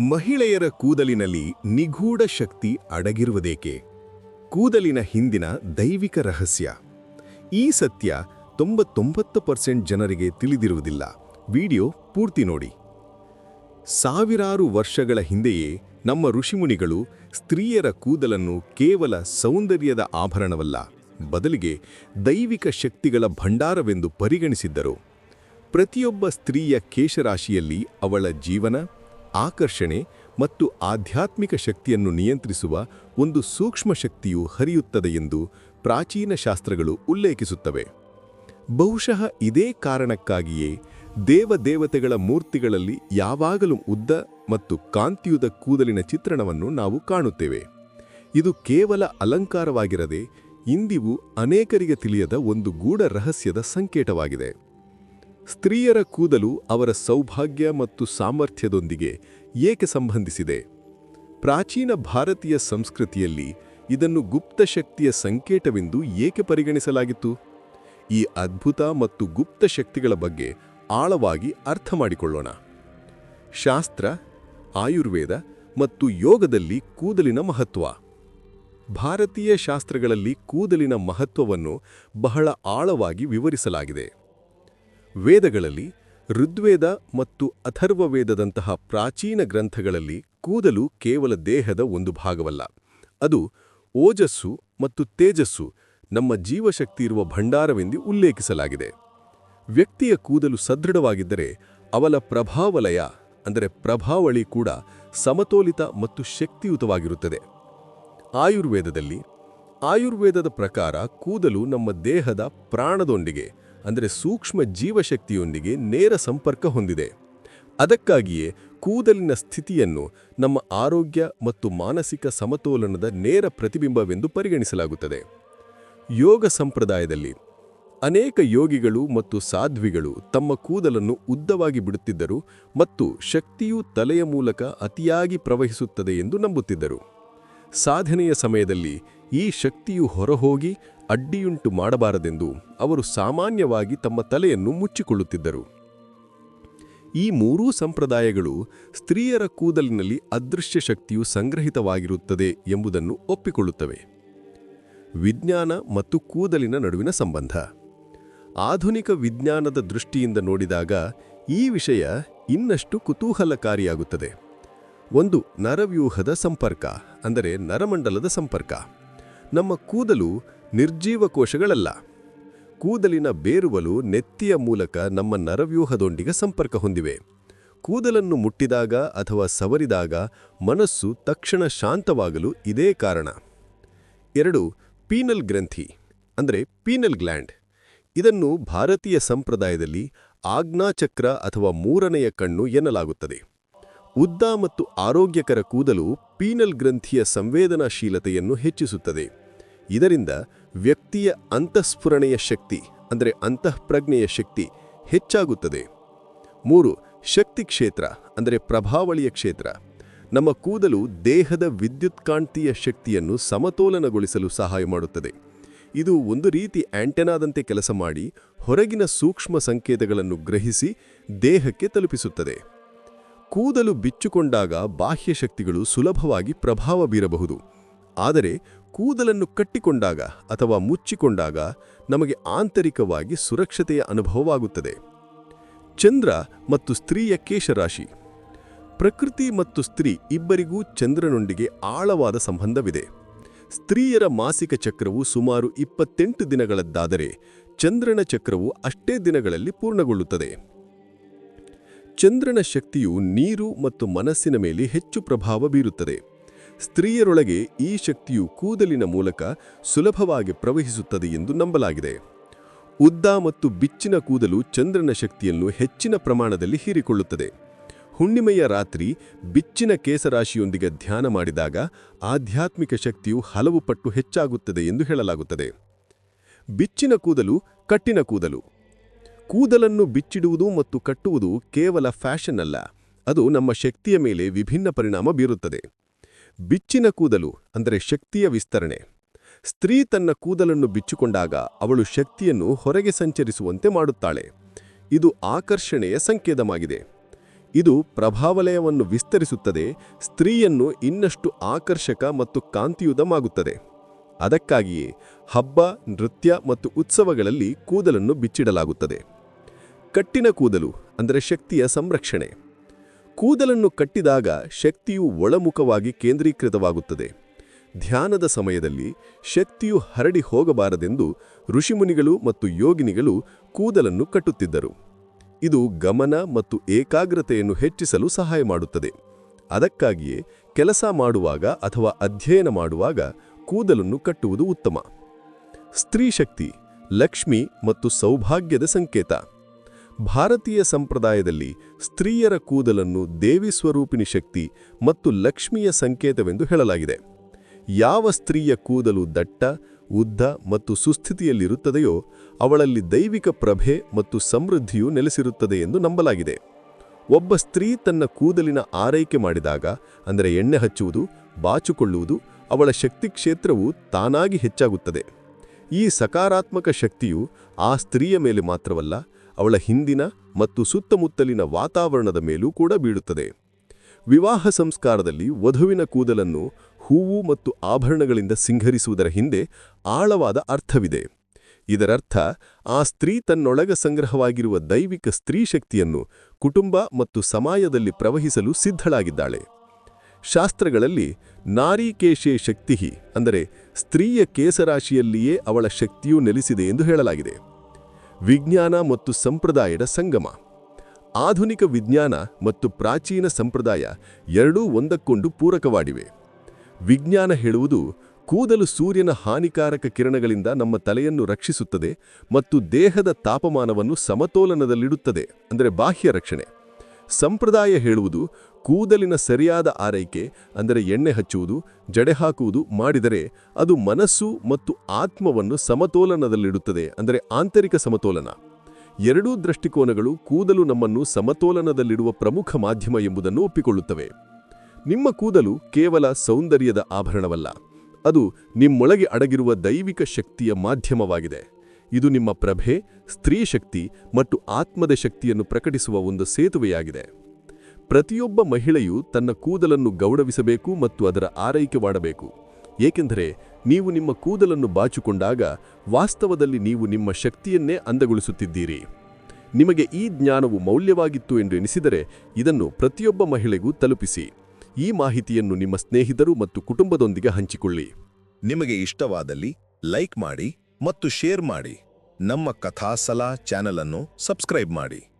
ಮಹಿಳೆಯರ ಕೂದಲಿನಲ್ಲಿ ನಿಗೂಢ ಶಕ್ತಿ ಅಡಗಿರುವುದೇಕೆ? ಕೂದಲಿನ ಹಿಂದಿನ ದೈವಿಕ ರಹಸ್ಯ. ಈ ಸತ್ಯ ತೊಂಬತ್ತೊಂಬತ್ತು ಪರ್ಸೆಂಟ್ ಜನರಿಗೆ ತಿಳಿದಿರುವುದಿಲ್ಲ. ವಿಡಿಯೋ ಪೂರ್ತಿ ನೋಡಿ. ಸಾವಿರಾರು ವರ್ಷಗಳ ಹಿಂದೆಯೇ ನಮ್ಮ ಋಷಿಮುನಿಗಳು ಸ್ತ್ರೀಯರ ಕೂದಲನ್ನು ಕೇವಲ ಸೌಂದರ್ಯದ ಆಭರಣವಲ್ಲ, ಬದಲಿಗೆ ದೈವಿಕ ಶಕ್ತಿಗಳ ಭಂಡಾರವೆಂದು ಪರಿಗಣಿಸಿದ್ದರು. ಪ್ರತಿಯೊಬ್ಬ ಸ್ತ್ರೀಯ ಕೇಶರಾಶಿಯಲ್ಲಿ ಅವಳ ಜೀವನ ಆಕರ್ಷಣೆ ಮತ್ತು ಆಧ್ಯಾತ್ಮಿಕ ಶಕ್ತಿಯನ್ನು ನಿಯಂತ್ರಿಸುವ ಒಂದು ಸೂಕ್ಷ್ಮ ಶಕ್ತಿಯು ಹರಿಯುತ್ತದೆ ಎಂದು ಪ್ರಾಚೀನ ಶಾಸ್ತ್ರಗಳು ಉಲ್ಲೇಖಿಸುತ್ತವೆ. ಬಹುಶಃ ಇದೇ ಕಾರಣಕ್ಕಾಗಿಯೇ ದೇವದೇವತೆಗಳ ಮೂರ್ತಿಗಳಲ್ಲಿ ಯಾವಾಗಲೂ ಉದ್ದ ಮತ್ತು ಕಾಂತಿಯುದ ಕೂದಲಿನ ಚಿತ್ರಣವನ್ನು ನಾವು ಕಾಣುತ್ತೇವೆ. ಇದು ಕೇವಲ ಅಲಂಕಾರವಾಗಿರದೆ ಇಂದಿಗೂ ಅನೇಕರಿಗೆ ತಿಳಿಯದ ಒಂದು ಗೂಢ ರಹಸ್ಯದ ಸಂಕೇತವಾಗಿದೆ. ಸ್ತ್ರೀಯರ ಕೂದಲು ಅವರ ಸೌಭಾಗ್ಯ ಮತ್ತು ಸಾಮರ್ಥ್ಯದೊಂದಿಗೆ ಏಕೆ ಸಂಬಂಧಿಸಿದೆ? ಪ್ರಾಚೀನ ಭಾರತೀಯ ಸಂಸ್ಕೃತಿಯಲ್ಲಿ ಇದನ್ನು ಗುಪ್ತ ಶಕ್ತಿಯ ಸಂಕೇತವೆಂದು ಏಕೆ ಪರಿಗಣಿಸಲಾಗಿತ್ತು? ಈ ಅದ್ಭುತ ಮತ್ತು ಗುಪ್ತ ಶಕ್ತಿಗಳ ಬಗ್ಗೆ ಆಳವಾಗಿ ಅರ್ಥ ಮಾಡಿಕೊಳ್ಳೋಣ. ಶಾಸ್ತ್ರ, ಆಯುರ್ವೇದ ಮತ್ತು ಯೋಗದಲ್ಲಿ ಕೂದಲಿನ ಮಹತ್ವ. ಭಾರತೀಯ ಶಾಸ್ತ್ರಗಳಲ್ಲಿ ಕೂದಲಿನ ಮಹತ್ವವನ್ನು ಬಹಳ ಆಳವಾಗಿ ವಿವರಿಸಲಾಗಿದೆ. ವೇದಗಳಲ್ಲಿ ಋದ್ವೇದ ಮತ್ತು ಅಥರ್ವವೇದದಂತಹ ಪ್ರಾಚೀನ ಗ್ರಂಥಗಳಲ್ಲಿ ಕೂದಲು ಕೇವಲ ದೇಹದ ಒಂದು ಭಾಗವಲ್ಲ. ಅದು ಓಜಸ್ಸು ಮತ್ತು ತೇಜಸ್ಸು ನಮ್ಮ ಜೀವಶಕ್ತಿ ಇರುವ ಭಂಡಾರವೆಂದು ಉಲ್ಲೇಖಿಸಲಾಗಿದೆ. ವ್ಯಕ್ತಿಯ ಕೂದಲು ಸದೃಢವಾಗಿದ್ದರೆ ಅವಲ ಪ್ರಭಾವಲಯ ಅಂದರೆ ಪ್ರಭಾವಳಿ ಕೂಡ ಸಮತೋಲಿತ ಮತ್ತು ಶಕ್ತಿಯುತವಾಗಿರುತ್ತದೆ. ಆಯುರ್ವೇದದಲ್ಲಿ ಆಯುರ್ವೇದದ ಪ್ರಕಾರ ಕೂದಲು ನಮ್ಮ ದೇಹದ ಪ್ರಾಣದೊಂದಿಗೆ ಅಂದರೆ ಸೂಕ್ಷ್ಮ ಜೀವಶಕ್ತಿಯೊಂದಿಗೆ ನೇರ ಸಂಪರ್ಕ ಹೊಂದಿದೆ. ಅದಕ್ಕಾಗಿಯೇ ಕೂದಲಿನ ಸ್ಥಿತಿಯನ್ನು ನಮ್ಮ ಆರೋಗ್ಯ ಮತ್ತು ಮಾನಸಿಕ ಸಮತೋಲನದ ನೇರ ಪ್ರತಿಬಿಂಬವೆಂದು ಪರಿಗಣಿಸಲಾಗುತ್ತದೆ. ಯೋಗ ಸಂಪ್ರದಾಯದಲ್ಲಿ ಅನೇಕ ಯೋಗಿಗಳು ಮತ್ತು ಸಾಧ್ವಿಗಳು ತಮ್ಮ ಕೂದಲನ್ನು ಉದ್ದವಾಗಿ ಬಿಡುತ್ತಿದ್ದರು ಮತ್ತು ಶಕ್ತಿಯು ತಲೆಯ ಮೂಲಕ ಅತಿಯಾಗಿ ಪ್ರವಹಿಸುತ್ತದೆ ಎಂದು ನಂಬುತ್ತಿದ್ದರು. ಸಾಧನೆಯ ಸಮಯದಲ್ಲಿ ಈ ಶಕ್ತಿಯು ಹೊರಹೋಗಿ ಅಡ್ಡಿಯುಂಟು ಮಾಡಬಾರದೆಂದು ಅವರು ಸಾಮಾನ್ಯವಾಗಿ ತಮ್ಮ ತಲೆಯನ್ನು ಮುಚ್ಚಿಕೊಳ್ಳುತ್ತಿದ್ದರು. ಈ ಮೂರೂ ಸಂಪ್ರದಾಯಗಳು ಸ್ತ್ರೀಯರ ಕೂದಲಿನಲ್ಲಿ ಅದೃಶ್ಯ ಶಕ್ತಿಯು ಸಂಗ್ರಹಿತವಾಗಿರುತ್ತದೆ ಎಂಬುದನ್ನು ಒಪ್ಪಿಕೊಳ್ಳುತ್ತವೆ. ವಿಜ್ಞಾನ ಮತ್ತು ಕೂದಲಿನ ನಡುವಿನ ಸಂಬಂಧ. ಆಧುನಿಕ ವಿಜ್ಞಾನದ ದೃಷ್ಟಿಯಿಂದ ನೋಡಿದಾಗ ಈ ವಿಷಯ ಇನ್ನಷ್ಟು ಕುತೂಹಲಕಾರಿಯಾಗುತ್ತದೆ. ಒಂದು ನರವ್ಯೂಹದ ಸಂಪರ್ಕ, ಅಂದರೆ ನರಮಂಡಲದ ಸಂಪರ್ಕ. ನಮ್ಮ ಕೂದಲು ನಿರ್ಜೀವ ಕೋಶಗಳಲ್ಲ ಕೂದಲಿನ ಬೇರುವಲು ನೆತ್ತಿಯ ಮೂಲಕ ನಮ್ಮ ನರವ್ಯೂಹದೊಂದಿಗೆ ಸಂಪರ್ಕ ಹೊಂದಿವೆ. ಕೂದಲನ್ನು ಮುಟ್ಟಿದಾಗ ಅಥವಾ ಸವರಿದಾಗ ಮನಸ್ಸು ತಕ್ಷಣ ಶಾಂತವಾಗಲು ಇದೇ ಕಾರಣ. ಎರಡು, ಪೀನಲ್ ಗ್ರಂಥಿ, ಅಂದರೆ ಪೀನಲ್ ಗ್ಲ್ಯಾಂಡ್. ಇದನ್ನು ಭಾರತೀಯ ಸಂಪ್ರದಾಯದಲ್ಲಿ ಆಜ್ಞಾಚಕ್ರ ಅಥವಾ ಮೂರನೆಯ ಕಣ್ಣು ಎನ್ನಲಾಗುತ್ತದೆ. ಉದ್ದ ಮತ್ತು ಆರೋಗ್ಯಕರ ಕೂದಲು ಪೀನಲ್ ಗ್ರಂಥಿಯ ಸಂವೇದನಾಶೀಲತೆಯನ್ನು ಹೆಚ್ಚಿಸುತ್ತದೆ. ಇದರಿಂದ ವ್ಯಕ್ತಿಯ ಅಂತಃಸ್ಫುರಣೆಯ ಶಕ್ತಿ, ಅಂದರೆ ಅಂತಃಪ್ರಜ್ಞೆಯ ಶಕ್ತಿ ಹೆಚ್ಚಾಗುತ್ತದೆ. ಮೂರು, ಶಕ್ತಿ ಕ್ಷೇತ್ರ, ಅಂದರೆ ಪ್ರಭಾವಳಿಯ ಕ್ಷೇತ್ರ. ನಮ್ಮ ಕೂದಲು ದೇಹದ ವಿದ್ಯುತ್ಕಾಂತೀಯ ಶಕ್ತಿಯನ್ನು ಸಮತೋಲನಗೊಳಿಸಲು ಸಹಾಯ ಮಾಡುತ್ತದೆ. ಇದು ಒಂದು ರೀತಿ ಆಂಟೆನಾದಂತೆ ಕೆಲಸ ಮಾಡಿ ಹೊರಗಿನ ಸೂಕ್ಷ್ಮ ಸಂಕೇತಗಳನ್ನು ಗ್ರಹಿಸಿ ದೇಹಕ್ಕೆ ತಲುಪಿಸುತ್ತದೆ. ಕೂದಲು ಬಿಚ್ಚುಕೊಂಡಾಗ ಬಾಹ್ಯ ಶಕ್ತಿಗಳು ಸುಲಭವಾಗಿ ಪ್ರಭಾವ ಬೀರಬಹುದು. ಆದರೆ ಕೂದಲನ್ನು ಕಟ್ಟಿಕೊಂಡಾಗ ಅಥವಾ ಮುಚ್ಚಿಕೊಂಡಾಗ ನಮಗೆ ಆಂತರಿಕವಾಗಿ ಸುರಕ್ಷತೆಯ ಅನುಭವವಾಗುತ್ತದೆ. ಚಂದ್ರ ಮತ್ತು ಸ್ತ್ರೀಯ ಕೇಶರಾಶಿ. ಪ್ರಕೃತಿ ಮತ್ತು ಸ್ತ್ರೀ ಇಬ್ಬರಿಗೂ ಚಂದ್ರನೊಂದಿಗೆ ಆಳವಾದ ಸಂಬಂಧವಿದೆ. ಸ್ತ್ರೀಯರ ಮಾಸಿಕ ಚಕ್ರವು ಸುಮಾರು ಇಪ್ಪತ್ತೆಂಟು ದಿನಗಳದ್ದಾದರೆ ಚಂದ್ರನ ಚಕ್ರವು ಅಷ್ಟೇ ದಿನಗಳಲ್ಲಿ ಪೂರ್ಣಗೊಳ್ಳುತ್ತದೆ. ಚಂದ್ರನ ಶಕ್ತಿಯು ನೀರು ಮತ್ತು ಮನಸ್ಸಿನ ಮೇಲೆ ಹೆಚ್ಚು ಪ್ರಭಾವ ಬೀರುತ್ತದೆ. ಸ್ತ್ರೀಯರೊಳಗೆ ಈ ಶಕ್ತಿಯು ಕೂದಲಿನ ಮೂಲಕ ಸುಲಭವಾಗಿ ಪ್ರವಹಿಸುತ್ತದೆ ಎಂದು ನಂಬಲಾಗಿದೆ. ಉದ್ದ ಮತ್ತು ಬಿಚ್ಚಿನ ಕೂದಲು ಚಂದ್ರನ ಶಕ್ತಿಯನ್ನು ಹೆಚ್ಚಿನ ಪ್ರಮಾಣದಲ್ಲಿ ಹೀರಿಕೊಳ್ಳುತ್ತದೆ. ಹುಣ್ಣಿಮೆಯ ರಾತ್ರಿ ಬಿಚ್ಚಿನ ಕೇಸರಾಶಿಯೊಂದಿಗೆ ಧ್ಯಾನ ಮಾಡಿದಾಗ ಆಧ್ಯಾತ್ಮಿಕ ಶಕ್ತಿಯು ಹಲವು ಪಟ್ಟು ಹೆಚ್ಚಾಗುತ್ತದೆ ಎಂದು ಹೇಳಲಾಗುತ್ತದೆ. ಬಿಚ್ಚಿನ ಕೂದಲು ಕಟ್ಟಿನ ಕೂದಲು. ಕೂದಲನ್ನು ಬಿಚ್ಚಿಡುವುದು ಮತ್ತು ಕಟ್ಟುವುದು ಕೇವಲ ಫ್ಯಾಷನ್ ಅಲ್ಲ, ಅದು ನಮ್ಮ ಶಕ್ತಿಯ ಮೇಲೆ ವಿಭಿನ್ನ ಪರಿಣಾಮ ಬೀರುತ್ತದೆ. ಬಿಚ್ಚಿನ ಕೂದಲು, ಅಂದರೆ ಶಕ್ತಿಯ ವಿಸ್ತರಣೆ. ಸ್ತ್ರೀ ತನ್ನ ಕೂದಲನ್ನು ಬಿಚ್ಚಿಕೊಂಡಾಗ ಅವಳು ಶಕ್ತಿಯನ್ನು ಹೊರಗೆ ಸಂಚರಿಸುವಂತೆ ಮಾಡುತ್ತಾಳೆ. ಇದು ಆಕರ್ಷಣೆಯ ಸಂಕೇತವಾಗಿದೆ. ಇದು ಪ್ರಭಾವಲಯವನ್ನು ವಿಸ್ತರಿಸುತ್ತದೆ, ಸ್ತ್ರೀಯನ್ನು ಇನ್ನಷ್ಟು ಆಕರ್ಷಕ ಮತ್ತು ಕಾಂತಿಯುತಮಾಗುತ್ತದೆ. ಅದಕ್ಕಾಗಿಯೇ ಹಬ್ಬ, ನೃತ್ಯ ಮತ್ತು ಉತ್ಸವಗಳಲ್ಲಿ ಕೂದಲನ್ನು ಬಿಚ್ಚಿಡಲಾಗುತ್ತದೆ. ಕಟ್ಟಿನ ಕೂದಲು, ಅಂದರೆ ಶಕ್ತಿಯ ಸಂರಕ್ಷಣೆ. ಕೂದಲನ್ನು ಕಟ್ಟಿದಾಗ ಶಕ್ತಿಯು ಒಳಮುಖವಾಗಿ ಕೇಂದ್ರೀಕೃತವಾಗುತ್ತದೆ. ಧ್ಯಾನದ ಸಮಯದಲ್ಲಿ ಶಕ್ತಿಯು ಹರಡಿ ಹೋಗಬಾರದೆಂದು ಋಷಿಮುನಿಗಳು ಮತ್ತು ಯೋಗಿನಿಗಳು ಕೂದಲನ್ನು ಕಟ್ಟುತ್ತಿದ್ದರು. ಇದು ಗಮನ ಮತ್ತು ಏಕಾಗ್ರತೆಯನ್ನು ಹೆಚ್ಚಿಸಲು ಸಹಾಯ ಮಾಡುತ್ತದೆ. ಅದಕ್ಕಾಗಿಯೇ ಕೆಲಸ ಮಾಡುವಾಗ ಅಥವಾ ಅಧ್ಯಯನ ಮಾಡುವಾಗ ಕೂದಲನ್ನು ಕಟ್ಟುವುದು ಉತ್ತಮ. ಸ್ತ್ರೀ ಶಕ್ತಿ, ಲಕ್ಷ್ಮಿ ಮತ್ತು ಸೌಭಾಗ್ಯದ ಸಂಕೇತ. ಭಾರತೀಯ ಸಂಪ್ರದಾಯದಲ್ಲಿ ಸ್ತ್ರೀಯರ ಕೂದಲನ್ನು ದೇವಿ ಸ್ವರೂಪಿಣಿ ಶಕ್ತಿ ಮತ್ತು ಲಕ್ಷ್ಮಿಯ ಸಂಕೇತವೆಂದು ಹೇಳಲಾಗಿದೆ. ಯಾವ ಸ್ತ್ರೀಯ ಕೂದಲು ದಟ್ಟ, ಉದ್ದ ಮತ್ತು ಸುಸ್ಥಿತಿಯಲ್ಲಿರುತ್ತದೆಯೋ ಅವಳಲ್ಲಿ ದೈವಿಕ ಪ್ರಭೆ ಮತ್ತು ಸಮೃದ್ಧಿಯು ನೆಲೆಸಿರುತ್ತದೆ ಎಂದು ನಂಬಲಾಗಿದೆ. ಒಬ್ಬ ಸ್ತ್ರೀ ತನ್ನ ಕೂದಲಿನ ಆರೈಕೆ ಮಾಡಿದಾಗ, ಅಂದರೆ ಎಣ್ಣೆ ಹಚ್ಚುವುದು, ಬಾಚುಕೊಳ್ಳುವುದು, ಅವಳ ಶಕ್ತಿ ಕ್ಷೇತ್ರವು ತಾನಾಗಿ ಹೆಚ್ಚಾಗುತ್ತದೆ. ಈ ಸಕಾರಾತ್ಮಕ ಶಕ್ತಿಯು ಆ ಸ್ತ್ರೀಯ ಮೇಲೆ ಮಾತ್ರವಲ್ಲ ಅವಳ ಹಿಂದಿನ ಮತ್ತು ಸುತ್ತಮುತ್ತಲಿನ ವಾತಾವರಣದ ಮೇಲೂ ಕೂಡ ಬೀಳುತ್ತದೆ. ವಿವಾಹ ಸಂಸ್ಕಾರದಲ್ಲಿ ವಧುವಿನ ಕೂದಲನ್ನು ಹೂವು ಮತ್ತು ಆಭರಣಗಳಿಂದ ಸಿಂಗರಿಸುವುದರ ಹಿಂದೆ ಆಳವಾದ ಅರ್ಥವಿದೆ. ಇದರರ್ಥ, ಆ ಸ್ತ್ರೀ ತನ್ನೊಳಗ ಸಂಗ್ರಹವಾಗಿರುವ ದೈವಿಕ ಸ್ತ್ರೀ ಶಕ್ತಿಯನ್ನು ಕುಟುಂಬ ಮತ್ತು ಸಮಾಜದಲ್ಲಿ ಪ್ರವಹಿಸಲು ಸಿದ್ಧಳಾಗಿದ್ದಾಳೆ. ಶಾಸ್ತ್ರಗಳಲ್ಲಿ ನಾರಿಕೇಶೆ ಶಕ್ತಿ ಅಂದರೆ ಸ್ತ್ರೀಯ ಕೇಸರಾಶಿಯಲ್ಲಿಯೇ ಅವಳ ಶಕ್ತಿಯೂ ನೆಲೆಸಿದೆ ಎಂದು ಹೇಳಲಾಗಿದೆ. ವಿಜ್ಞಾನ ಮತ್ತು ಸಂಪ್ರದಾಯದ ಸಂಗಮ. ಆಧುನಿಕ ವಿಜ್ಞಾನ ಮತ್ತು ಪ್ರಾಚೀನ ಸಂಪ್ರದಾಯ ಎರಡೂ ಒಂದಕ್ಕೊಂದು ಪೂರಕವಾಡಿವೆ ವಿಜ್ಞಾನ ಹೇಳುವುದು ಕೂದಲು ಸೂರ್ಯನ ಹಾನಿಕಾರಕ ಕಿರಣಗಳಿಂದ ನಮ್ಮ ತಲೆಯನ್ನು ರಕ್ಷಿಸುತ್ತದೆ ಮತ್ತು ದೇಹದ ತಾಪಮಾನವನ್ನು ಸಮತೋಲನದಲ್ಲಿಡುತ್ತದೆ, ಅಂದರೆ ಬಾಹ್ಯ ರಕ್ಷಣೆ. ಸಂಪ್ರದಾಯ ಹೇಳುವುದು ಕೂದಲಿನ ಸರಿಯಾದ ಆರೈಕೆ, ಅಂದರೆ ಎಣ್ಣೆ ಹಚ್ಚುವುದು, ಜಡೆ ಹಾಕುವುದು ಮಾಡಿದರೆ ಅದು ಮನಸ್ಸು ಮತ್ತು ಆತ್ಮವನ್ನು ಸಮತೋಲನದಲ್ಲಿಡುತ್ತದೆ, ಅಂದರೆ ಆಂತರಿಕ ಸಮತೋಲನ. ಎರಡೂ ದೃಷ್ಟಿಕೋನಗಳು ಕೂದಲು ನಮ್ಮನ್ನು ಸಮತೋಲನದಲ್ಲಿಡುವ ಪ್ರಮುಖ ಮಾಧ್ಯಮ ಎಂಬುದನ್ನು ಒಪ್ಪಿಕೊಳ್ಳುತ್ತವೆ. ನಿಮ್ಮ ಕೂದಲು ಕೇವಲ ಸೌಂದರ್ಯದ ಆಭರಣವಲ್ಲ, ಅದು ನಿಮ್ಮೊಳಗೆ ಅಡಗಿರುವ ದೈವಿಕ ಶಕ್ತಿಯ ಮಾಧ್ಯಮವಾಗಿದೆ. ಇದು ನಿಮ್ಮ ಪ್ರಭೆ, ಸ್ತ್ರೀ ಶಕ್ತಿ ಮತ್ತು ಆತ್ಮದ ಶಕ್ತಿಯನ್ನು ಪ್ರಕಟಿಸುವ ಒಂದು ಸೇತುವೆಯಾಗಿದೆ. ಪ್ರತಿಯೊಬ್ಬ ಮಹಿಳೆಯು ತನ್ನ ಕೂದಲನ್ನು ಗೌರವಿಸಬೇಕು ಮತ್ತು ಅದರ ಆರೈಕೆ ಮಾಡಬೇಕು. ಏಕೆಂದರೆ ನೀವು ನಿಮ್ಮ ಕೂದಲನ್ನು ಬಾಚಿಕೊಂಡಾಗ ವಾಸ್ತವದಲ್ಲಿ ನೀವು ನಿಮ್ಮ ಶಕ್ತಿಯನ್ನೇ ಅಂದಗೊಳಿಸುತ್ತಿದ್ದೀರಿ. ನಿಮಗೆ ಈ ಜ್ಞಾನವು ಮೌಲ್ಯವಾಗಿತ್ತು ಎಂದು ಎನಿಸಿದರೆ ಇದನ್ನು ಪ್ರತಿಯೊಬ್ಬ ಮಹಿಳೆಗೂ ತಲುಪಿಸಿ. ಈ ಮಾಹಿತಿಯನ್ನು ನಿಮ್ಮ ಸ್ನೇಹಿತರು ಮತ್ತು ಕುಟುಂಬದೊಂದಿಗೆ ಹಂಚಿಕೊಳ್ಳಿ. ನಿಮಗೆ ಇಷ್ಟವಾದಲ್ಲಿ ಲೈಕ್ ಮಾಡಿ ಮತ್ತು ಶೇರ್ ಮಾಡಿ. ನಮ್ಮ ಕಥಾಸಲಾ ಚಾನೆಲ್ ಅನ್ನು ಸಬ್ಸ್ಕ್ರೈಬ್ ಮಾಡಿ.